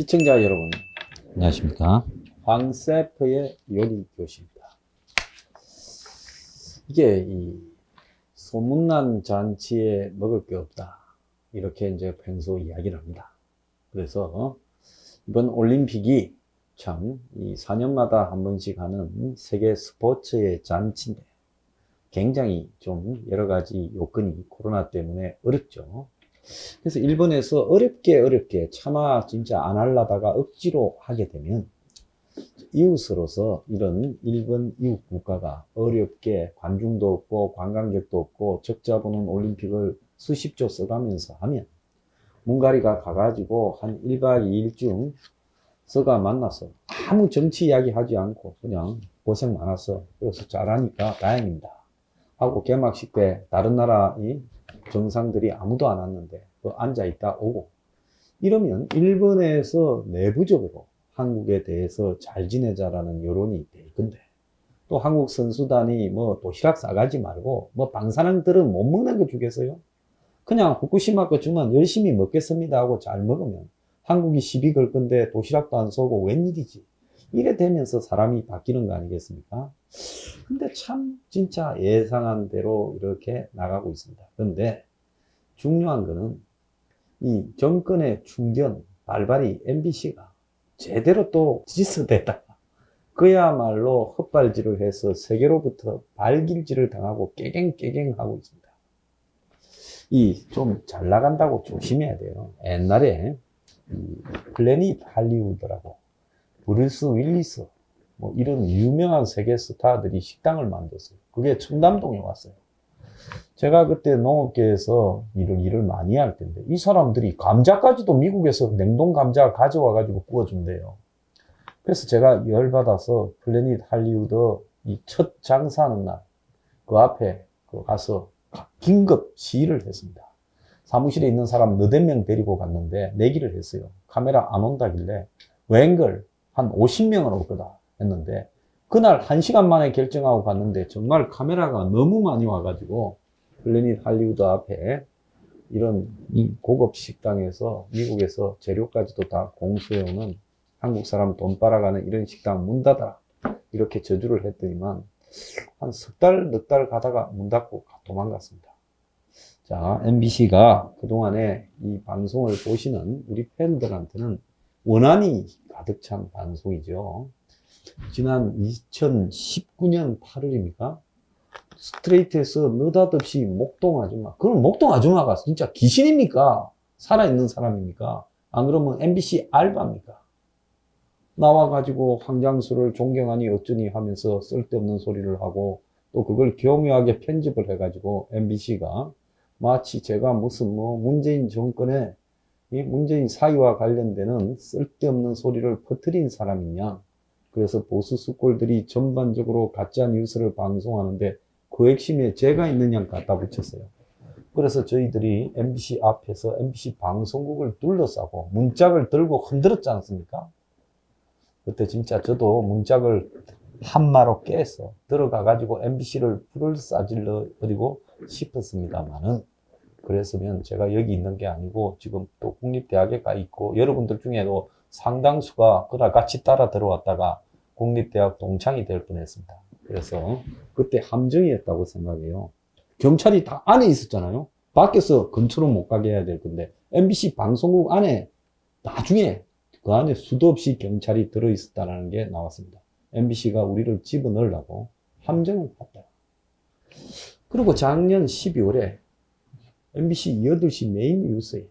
시청자 여러분, 안녕하십니까. 황세프의 요리 교실입니다. 이게 이 소문난 잔치에 먹을 게 없다. 이렇게 이제 평소 이야기를 합니다. 그래서 이번 올림픽이 참 이 4년마다 한 번씩 하는 세계 스포츠의 잔치인데 굉장히 좀 여러 가지 요건이 코로나 때문에 어렵죠. 그래서 일본에서 어렵게 어렵게 차마 진짜 안 하려다가 억지로 하게 되면 이웃으로서 이런 일본 이웃 국가가 어렵게 관중도 없고 관광객도 없고 적자 보는 올림픽을 수십조 써가면서 하면 문가리가 가가지고 한 1박 2일 중 서가 만나서 아무 정치 이야기 하지 않고 그냥 고생 많았어. 그래서 잘하니까 다행입니다. 하고 개막식 때 다른 나라의 정상들이 아무도 안 왔는데 그 앉아 있다 오고 이러면 일본에서 내부적으로 한국에 대해서 잘 지내자라는 여론이 될 건데 또 한국 선수단이 뭐 도시락 싸가지 말고 뭐 방사능들은 못 먹는 거 주겠어요? 그냥 후쿠시마 거 주면 열심히 먹겠습니다 하고 잘 먹으면 한국이 시비 걸 건데 도시락도 안 쏘고 웬일이지? 이래 되면서 사람이 바뀌는 거 아니겠습니까? 근데 참 진짜 예상한 대로 이렇게 나가고 있습니다. 그런데 중요한 거는 이 정권의 충견, 발발이 MBC가 제대로 또 지스됐다. 그야말로 헛발질을 해서 세계로부터 발길질을 당하고 깨갱깨갱하고 있습니다. 이 좀 잘 나간다고 조심해야 돼요. 옛날에 이 플래닛 할리우드라고 브루스 윌리스 뭐 이런 유명한 세계 스타들이 식당을 만들었어요. 그게 청담동에 왔어요. 제가 그때 농업계에서 일을, 일을 많이 할 텐데, 이 사람들이 감자까지도 미국에서 냉동 감자 가져와가지고 구워준대요. 그래서 제가 열받아서 플래닛 할리우드 이 첫 장사하는 날, 그 앞에 그 가서 긴급 시위를 했습니다. 사무실에 있는 사람 너댓 명 데리고 갔는데 내기를 했어요. 카메라 안 온다길래 웬걸 한 50명은 올 거다 했는데 그날 한 시간 만에 결정하고 갔는데 정말 카메라가 너무 많이 와가지고 플래닛 할리우드 앞에 이런 이 고급 식당에서 미국에서 재료까지도 다 공수해오는 한국 사람 돈 빨아가는 이런 식당 문 닫아라 이렇게 저주를 했더니만 한 석 달, 넉 달 가다가 문 닫고 도망갔습니다. 자, MBC가 그동안에 이 방송을 보시는 우리 팬들한테는 원한이 가득 찬 방송이죠. 지난 2019년 8월입니까? 스트레이트에서 느닷없이 목동 아줌마. 그럼 목동 아줌마가 진짜 귀신입니까? 살아있는 사람입니까? 안 그러면 MBC 알바입니까? 나와가지고 황장수를 존경하니 어쩌니 하면서 쓸데없는 소리를 하고 또 그걸 교묘하게 편집을 해가지고 MBC가 마치 제가 무슨 뭐 문재인 정권의 이 문재인 사위와 관련되는 쓸데없는 소리를 퍼뜨린 사람이냐. 그래서 보수 수골들이 전반적으로 가짜 뉴스를 방송하는데 그 핵심에 제가 있느냐 갖다 붙였어요. 그래서 저희들이 MBC 앞에서 MBC 방송국을 둘러싸고 문짝을 들고 흔들었지 않습니까? 그때 진짜 저도 문짝을 한마로 깨서 들어가 가지고 MBC를 불을 싸질러 버리고 싶었습니다만은 그랬으면 제가 여기 있는 게 아니고 지금 또 국립대학에 가 있고 여러분들 중에도 상당수가 그날 같이 따라 들어왔다가 국립대학 동창이 될 뻔했습니다. 그래서 그때 함정이었다고 생각해요. 경찰이 다 안에 있었잖아요. 밖에서 근처로 못 가게 해야 될 건데 MBC 방송국 안에 나중에 그 안에 수도 없이 경찰이 들어 있었다는 게 나왔습니다. MBC가 우리를 집어넣으려고 함정을 팠다. 그리고 작년 12월에 MBC 8시 메인 뉴스에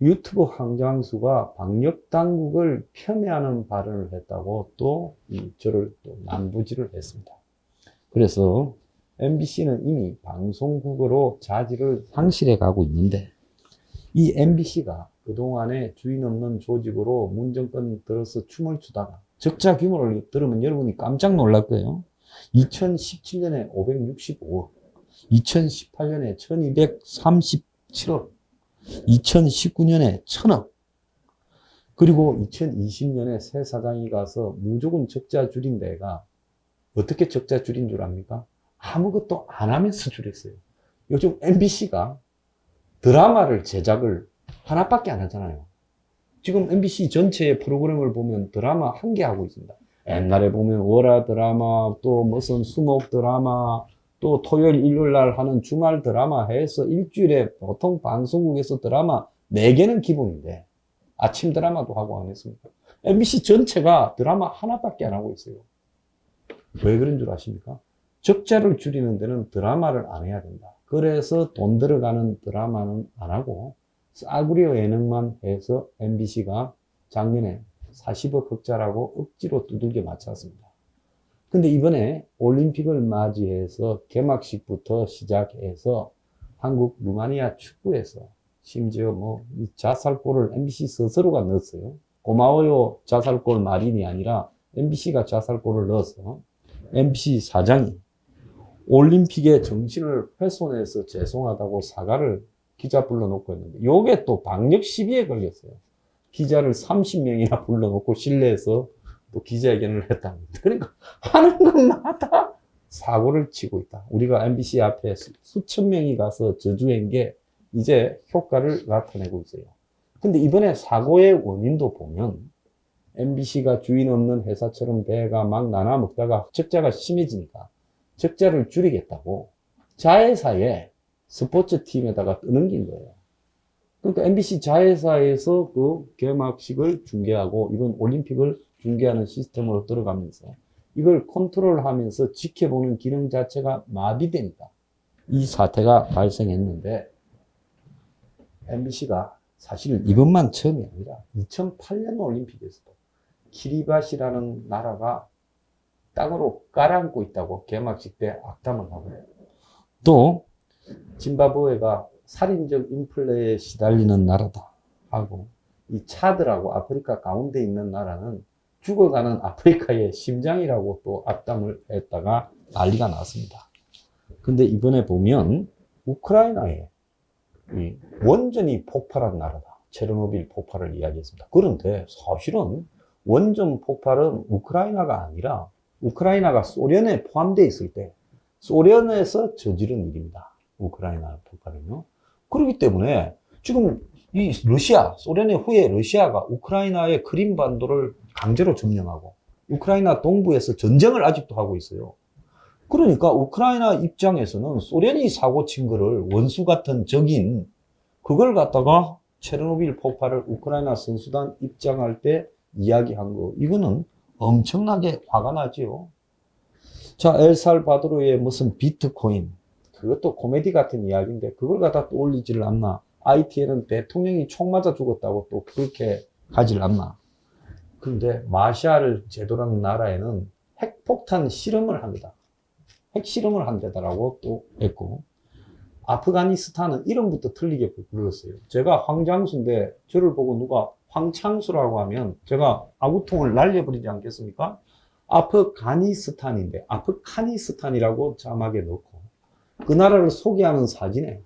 유튜브 황장수가 방역 당국을 폄훼하는 발언을 했다고 또 이, 저를 또 난부질을 했습니다. 그래서 MBC는 이미 방송국으로 자질을 상실해 가고 있는데 이 MBC가 그동안에 주인 없는 조직으로 문정권 들어서 춤을 추다가 적자 규모를 들으면 여러분이 깜짝 놀랄 거예요. 2017년에 565억, 2018년에 1237억, 2019년에 1000억, 그리고 2020년에 새 사장이 가서 무조건 적자 줄인 데가 어떻게 적자 줄인 줄 압니까? 아무것도 안 하면서 줄였어요. 요즘 MBC가 드라마를 제작을 하나밖에 안 하잖아요. 지금 MBC 전체의 프로그램을 보면 드라마 한 개 하고 있습니다. 옛날에 보면 월화 드라마, 또 무슨 수목 드라마, 또 토요일, 일요일 날 하는 주말 드라마 해서 일주일에 보통 방송국에서 드라마 4개는 기본인데 아침 드라마도 하고 안 했습니까? MBC 전체가 드라마 하나밖에 안 하고 있어요. 왜 그런 줄 아십니까? 적자를 줄이는 데는 드라마를 안 해야 된다. 그래서 돈 들어가는 드라마는 안 하고 싸구려 예능만 해서 MBC가 작년에 40억 흑자라고 억지로 두들겨 맞췄습니다. 근데 이번에 올림픽을 맞이해서 개막식부터 시작해서 한국 루마니아 축구에서 심지어 뭐이 자살골을 MBC 스스로가 넣었어요. 고마워요 자살골 마린이 아니라 MBC가 자살골을 넣어서 MBC 사장이 올림픽의 정신을 훼손해서 죄송하다고 사과를 기자 불러놓고 했는데 요게 또 방역 시비에 걸렸어요. 기자를 30명이나 불러놓고 실내에서 또 기자회견을 했답니다. 그러니까 하는 것마다 사고를 치고 있다. 우리가 MBC 앞에 수- 수천 명이 가서 저주한 게 이제 효과를 나타내고 있어요. 근데 이번에 사고의 원인도 보면 MBC가 주인 없는 회사처럼 배가 막 나눠 먹다가 적자가 심해지니까 적자를 줄이겠다고 자회사에 스포츠 팀에다가 떠넘긴 거예요. 그러니까 MBC 자회사에서 그 개막식을 중계하고 이번 올림픽을 중계하는 시스템으로 들어가면서 이걸 컨트롤하면서 지켜보는 기능 자체가 마비되니까 이 사태가 발생했는데 MBC가 사실 이것만 처음이 아니라 2008년 올림픽에서도 키리바시라는 나라가 땅으로 깔아앉고 있다고 개막식 때 악담을 하고 또 짐바브웨가 살인적 인플레에 시달리는 나라다 하고 이 차드라고 아프리카 가운데 있는 나라는 죽어가는 아프리카의 심장이라고 또 악담을 했다가 난리가 났습니다. 근데 이번에 보면 우크라이나에 이 원전이 폭발한 나라다. 체르노빌 폭발을 이야기했습니다. 그런데 사실은 원전 폭발은 우크라이나가 아니라 우크라이나가 소련에 포함되어 있을 때 소련에서 저지른 일입니다. 우크라이나 폭발은요. 그렇기 때문에 지금 이 러시아, 소련의 후에 러시아가 우크라이나의 크림 반도를 강제로 점령하고 우크라이나 동부에서 전쟁을 아직도 하고 있어요. 그러니까 우크라이나 입장에서는 소련이 사고 친 거를 원수 같은 적인 그걸 갖다가 체르노빌 폭발을 우크라이나 선수단 입장할 때 이야기한 거 이거는 엄청나게 화가 나지요. 자, 엘살바도르의 무슨 비트코인 그것도 코미디 같은 이야기인데 그걸 갖다 또 올리지를 않나. IT에는 대통령이 총 맞아 죽었다고 또 그렇게 하질 않나. 근데 마샬 제도라는 나라에는 핵폭탄 실험을 합니다. 핵실험을 한 데다라고 또 했고 아프가니스탄은 이름부터 틀리게 불렀어요. 제가 황장수인데 저를 보고 누가 황창수라고 하면 제가 아구통을 날려버리지 않겠습니까? 아프가니스탄인데 아프카니스탄이라고 자막에 넣고 그 나라를 소개하는 사진에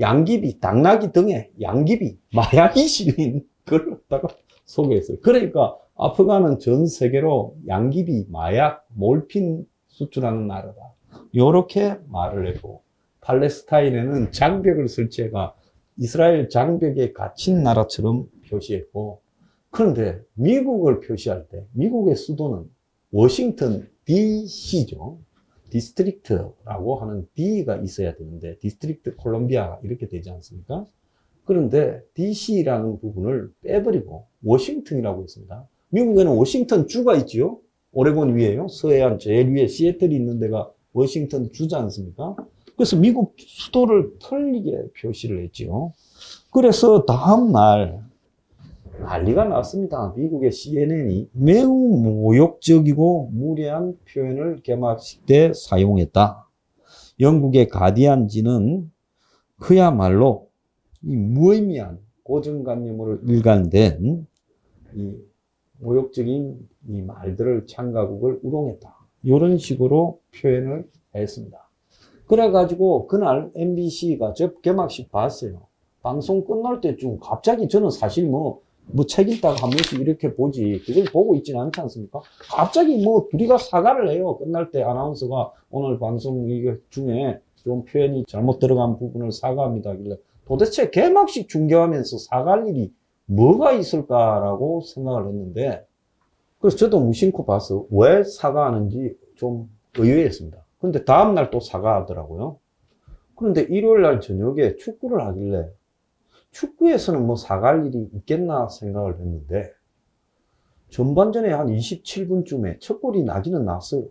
양귀비, 당나귀 등에 양귀비, 마약이 실린 그걸 갖다가 소개했어요. 그러니까 아프간은 전 세계로 양귀비, 마약, 몰핀 수출하는 나라다. 요렇게 말을 했고 팔레스타인에는 장벽을 설치해가 이스라엘 장벽에 갇힌 나라처럼 표시했고 그런데 미국을 표시할 때 미국의 수도는 워싱턴 DC죠. 디스트릭트라고 하는 D가 있어야 되는데 디스트릭트 콜롬비아 이렇게 되지 않습니까? 그런데 DC라는 부분을 빼버리고 워싱턴이라고 했습니다. 미국에는 워싱턴 주가 있지요. 오레곤 위에요. 서해안 제일 위에 시애틀이 있는 데가 워싱턴 주지 않습니까? 그래서 미국 수도를 틀리게 표시를 했지요. 그래서 다음 날 난리가 났습니다. 미국의 CNN이 매우 모욕적이고 무례한 표현을 개막식 때 사용했다. 영국의 가디안지는 그야말로 이 무의미한 고정관념으로 일관된 이 모욕적인 이 말들을 창가국을 우롱했다. 이런 식으로 표현을 했습니다. 그래가지고 그날 MBC가 저 개막식 봤어요. 방송 끝날 때쯤 갑자기 저는 사실 뭐, 뭐책 읽다가 한 번씩 이렇게 보지 그걸 보고 있지는 않지 않습니까? 갑자기 뭐 둘이가 사과를 해요. 끝날 때 아나운서가 오늘 방송 중에 좀 표현이 잘못 들어간 부분을 사과합니다. 하길래 도대체 개막식 중계하면서 사과할 일이 뭐가 있을까라고 생각을 했는데 그래서 저도 무심코 봐서 왜 사과하는지 좀 의외였습니다. 근데 다음날 또 사과하더라고요. 그런데 일요일 날 저녁에 축구를 하길래 축구에서는 뭐 사과할 일이 있겠나 생각을 했는데 전반전에 한 27분쯤에 첫 골이 나기는 났어요.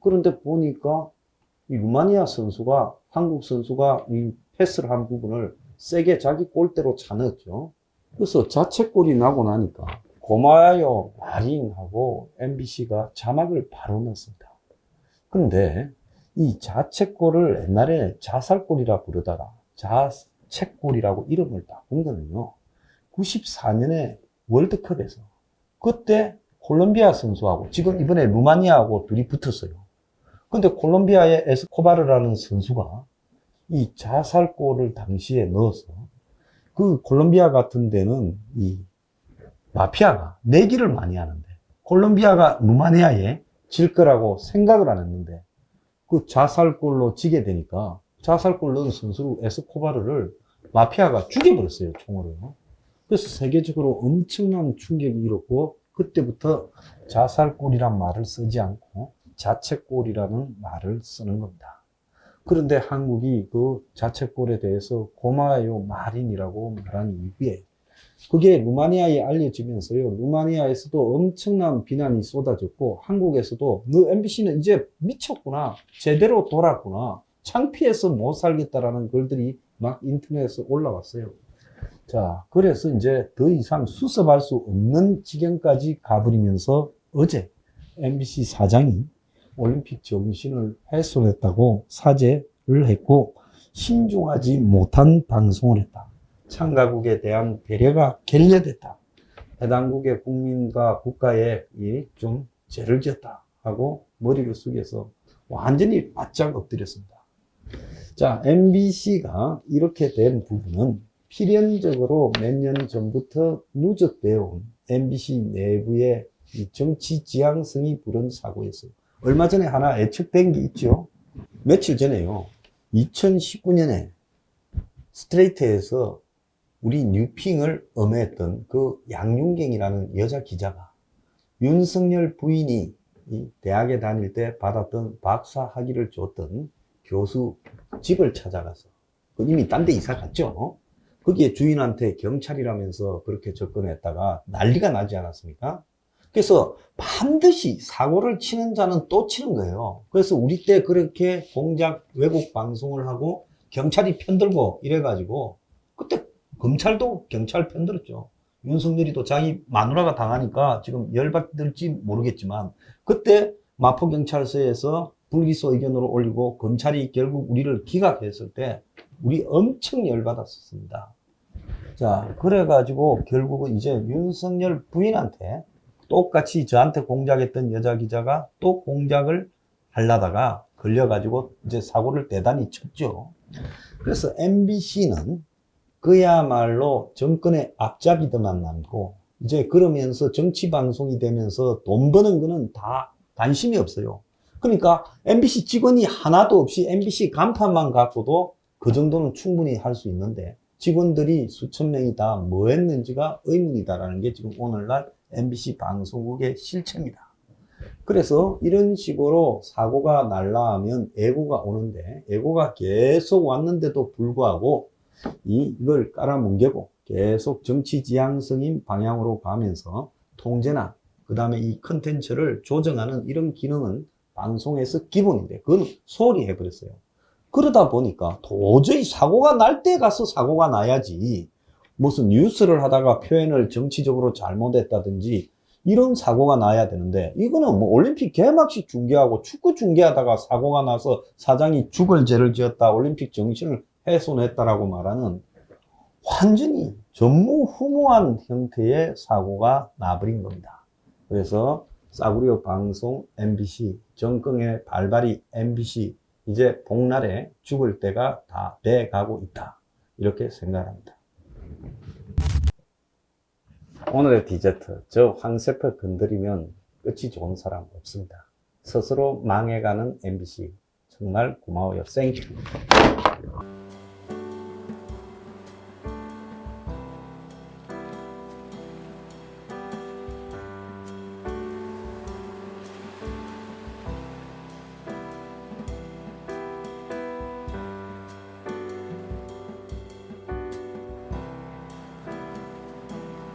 그런데 보니까 이 루마니아 선수가 한국 선수가 이 패스를 한 부분을 세게 자기 골대로 차넣었죠. 그래서 자책골이 나고 나니까 고마워요 마린하고 MBC가 자막을 바로 넣었습니다. 그런데 이 자책골을 옛날에 자살골이라 부르다가 자 책골이라고 이름을 바꾼 거는요. 94년에 월드컵에서 그때 콜롬비아 선수하고 지금 이번에 루마니아하고 둘이 붙었어요. 근데 콜롬비아의 에스코바르라는 선수가 이 자살골을 당시에 넣어서 그 콜롬비아 같은 데는 이 마피아가 내기를 많이 하는데 콜롬비아가 루마니아에 질 거라고 생각을 안 했는데 그 자살골로 지게 되니까 자살골 넣은 선수 에스코바르를 마피아가 죽여버렸어요 총으로 그래서 세계적으로 엄청난 충격이 일었고 그때부터 자살골이란 말을 쓰지 않고 자책골이라는 말을 쓰는 겁니다. 그런데 한국이 그 자책골에 대해서 고마워요 마린이라고 말한 이후에 그게 루마니아에 알려지면서요. 루마니아에서도 엄청난 비난이 쏟아졌고 한국에서도 너 MBC는 이제 미쳤구나. 제대로 돌았구나. 창피해서 못 살겠다라는 글들이 막 인터넷에 올라왔어요. 자, 그래서 이제 더 이상 수습할 수 없는 지경까지 가버리면서 어제 MBC 사장이 올림픽 정신을 훼손했다고 사죄를 했고 신중하지 못한 방송을 했다. 참가국에 대한 배려가 결여됐다. 해당국의 국민과 국가에 이좀 죄를 지었다 하고 머리를 숙여서 완전히 바짝 엎드렸습니다. 자, MBC가 이렇게 된 부분은 필연적으로 몇 년 전부터 누적되어 온 MBC 내부의 이 정치 지향성이 부른 사고였어요. 얼마 전에 하나 예측된 게 있죠. 며칠 전에요. 2019년에 스트레이트에서 우리 뉴핑을 엄했던 그 양윤경이라는 여자 기자가 윤석열 부인이 이 대학에 다닐 때 받았던 박사 학위를 줬던 교수 집을 찾아가서 그 이미 딴 데 이사 갔죠. 거기에 주인한테 경찰이라면서 그렇게 접근했다가 난리가 나지 않았습니까? 그래서 반드시 사고를 치는 자는 또 치는 거예요. 그래서 우리 때 그렇게 공작 외국 방송을 하고 경찰이 편들고 이래가지고 그때 검찰도 경찰 편들었죠. 윤석열이 또 자기 마누라가 당하니까 지금 열받을지 모르겠지만 그때 마포경찰서에서 불기소 의견으로 올리고 검찰이 결국 우리를 기각했을 때 우리 엄청 열받았었습니다. 자, 그래가지고 결국은 이제 윤석열 부인한테 똑같이 저한테 공작했던 여자 기자가 또 공작을 하려다가 걸려가지고 이제 사고를 대단히 쳤죠. 그래서 MBC는 그야말로 정권의 앞잡이들만 남고 이제 그러면서 정치 방송이 되면서 돈 버는 거는 다 관심이 없어요. 그러니까 MBC 직원이 하나도 없이 MBC 간판만 갖고도 그 정도는 충분히 할 수 있는데 직원들이 수천 명이 다 뭐 했는지가 의문이다라는 게 지금 오늘날 MBC 방송국의 실체입니다. 그래서 이런 식으로 사고가 날라하면 애고가 오는데 애고가 계속 왔는데도 불구하고 이, 이걸 깔아뭉개고 계속 정치 지향성인 방향으로 가면서 통제나 그 다음에 이 컨텐츠를 조정하는 이런 기능은 방송에서 기본인데 그건 소홀히 해버렸어요. 그러다 보니까 도저히 사고가 날 때 가서 사고가 나야지 무슨 뉴스를 하다가 표현을 정치적으로 잘못했다든지 이런 사고가 나야 되는데 이거는 뭐 올림픽 개막식 중계하고 축구 중계하다가 사고가 나서 사장이 죽을 죄를 지었다 올림픽 정신을 훼손했다라고 말하는 완전히 전무후무한 형태의 사고가 나버린 겁니다. 그래서 싸구려 방송 MBC 정권의 발발이 MBC 이제 복날에 죽을 때가 다 돼가고 있다 이렇게 생각합니다. 오늘의 디저트 저 황세표 건드리면 끝이 좋은 사람 없습니다. 스스로 망해가는 MBC 정말 고마워요. 땡큐.